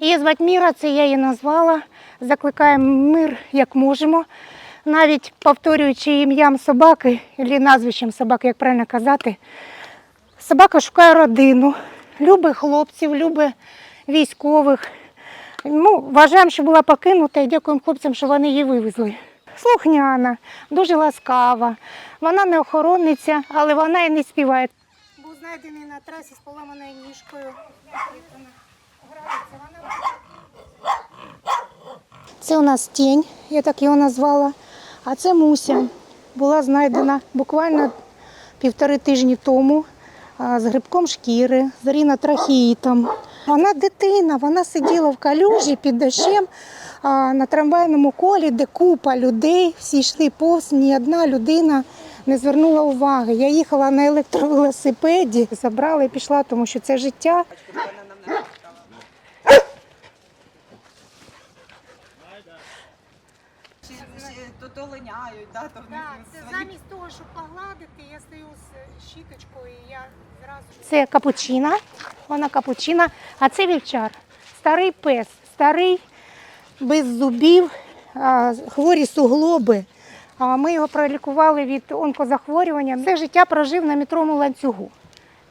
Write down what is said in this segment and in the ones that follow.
Її звати Міра, це я її назвала. Закликаємо мир як можемо. Навіть повторюючи ім'ям собаки, або назвищем собаки, як правильно казати, собака шукає родину, любить хлопців, любить військових. Ну, вважаємо, що була покинута і дякуємо хлопцям, що вони її вивезли. Слухняна, дуже ласкава. Вона не охоронниця, але вона і не співає. Був знайдений на трасі з поламаною ніжкою. Це у нас тінь, я так його назвала. А це Муся. Була знайдена буквально півтори тижні тому з грибком шкіри, з рінотрахеїтом. Вона дитина, вона сиділа в калюжі під дощем на трамвайному колі, де купа людей, всі йшли повз, ні одна людина не звернула уваги. Я їхала на електровелосипеді, забрала і пішла, тому що це життя. То, то линяють, да, то в них Так, це свої- замість того, щоб погладити, я стою з щіточкою і я зразу. Це капучина, вона капучина, а це вівчар. Старий пес, старий, без зубів, а, хворі суглоби. А Ми його пролікували від онкозахворювання. Все життя прожив на метровому ланцюгу.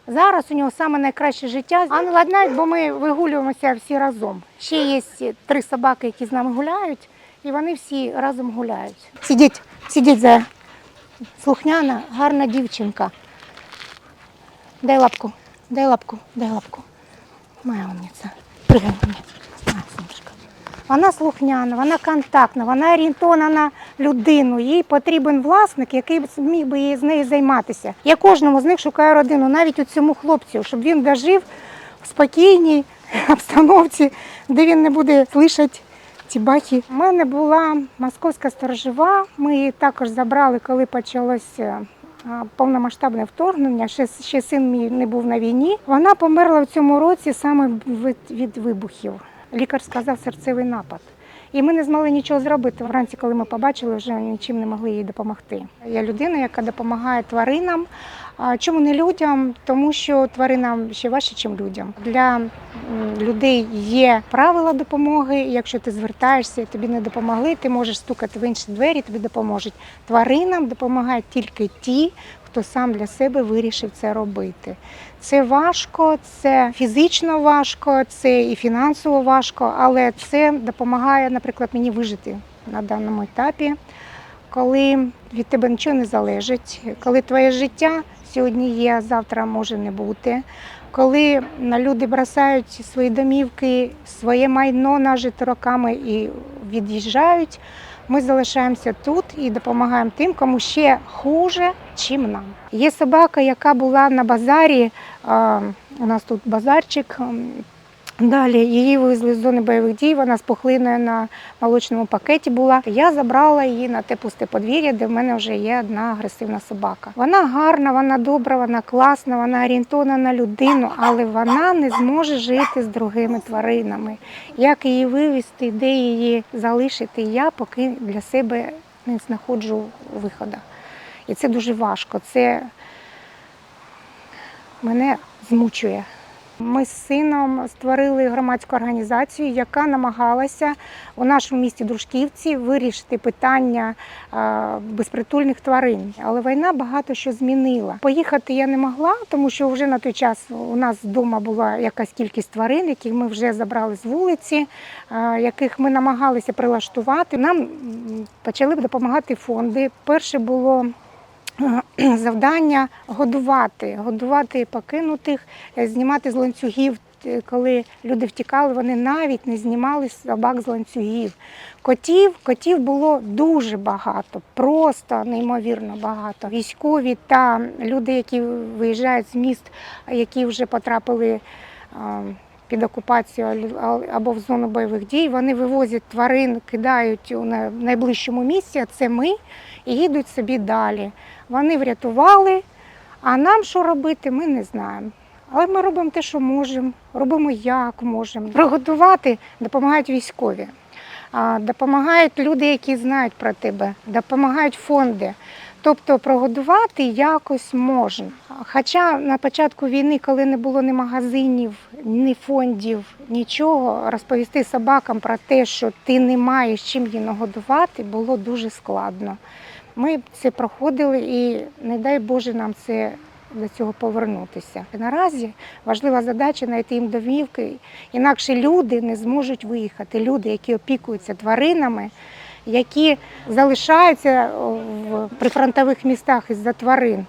Зараз у нього саме найкраще життя. А не бо ми вигулюємося всі разом. Ще є три собаки, які з нами гуляють, і вони всі разом гуляють. Сидіть, сидіть за слухняна, гарна дівчинка. Дай лапку, дай лапку, дай лапку. Моя умниця. Пригай мені. Вона слухняна, вона контактна, вона орієнтована на людину. Їй потрібен власник, який міг би з нею займатися. Я кожному з них шукаю родину, навіть у цьому хлопцю, щоб він дожив в спокійній обстановці, де він не буде слышати ці бахи. У мене була московська сторожова. Ми її також забрали, коли почалося. Повномасштабне вторгнення, ще, ще син мій не був на війні. Вона померла в цьому році саме від, від вибухів. Лікар сказав серцевий напад. І ми не змогли нічого зробити. Вранці, коли ми побачили, вже нічим не могли їй допомогти. Я людина, яка допомагає тваринам. Чому не людям? Тому що тваринам ще важче, ніж людям. Для людей є правила допомоги. Якщо ти звертаєшся і тобі не допомогли, ти можеш стукати в інші двері, тобі допоможуть. Тваринам допомагають тільки ті, хто сам для себе вирішив це робити. Це важко, це фізично важко, це і фінансово важко, але це допомагає, наприклад, мені вижити на даному етапі, коли від тебе нічого не залежить, коли твоє життя сьогодні є, завтра може не бути. Коли люди бросають свої домівки, своє майно нажите роками і від'їжджають, ми залишаємося тут і допомагаємо тим, кому ще хуже, чим нам. Є собака, яка була на базарі. У нас тут базарчик. Далі її вивезли з зони бойових дій. Вона з пухлиною на молочному пакеті була. Я забрала її на те пусте подвір'я, де в мене вже є одна агресивна собака. Вона гарна, вона добра, вона класна, вона орієнтована на людину, але вона не зможе жити з другими тваринами. Як її вивезти, де її залишити, я поки для себе не знаходжу виходу. І це дуже важко. Це мене змучує. Ми з сином створили громадську організацію, яка намагалася у нашому місті Дружківці вирішити питання е, безпритульних тварин. Але війна багато що змінила. Поїхати я не могла, тому що вже на той час у нас вдома була якась кількість тварин, яких ми вже забрали з вулиці, е, яких ми намагалися прилаштувати. Нам почали допомагати фонди. Перше було завдання годувати, годувати покинутих, е, знімати з ланцюгів. Е, Коли люди втікали, вони навіть не знімали собак з ланцюгів. Котів, котів було дуже багато, просто неймовірно багато. Військові та люди, які виїжджають з міст, які вже потрапили під окупацію або в зону бойових дій, вони вивозять тварин, кидають у най- найближчому місці, а це ми, і їдуть собі далі. Вони врятували, а нам що робити, ми не знаємо. Але ми робимо те, що можемо, робимо як можемо. Приготувати допомагають військові, допомагають люди, які знають про тебе, допомагають фонди. Тобто прогодувати якось можна. Хоча на початку війни, коли не було ні магазинів, ні фондів, нічого, розповісти собакам про те, що ти не маєш чим її нагодувати, було дуже складно. Ми це проходили і не дай Боже нам це до цього повернутися. Наразі важлива задача знайти їм домівки, інакше люди не зможуть виїхати. Люди, які опікуються тваринами, які залишаються в прифронтових містах із-за тварин.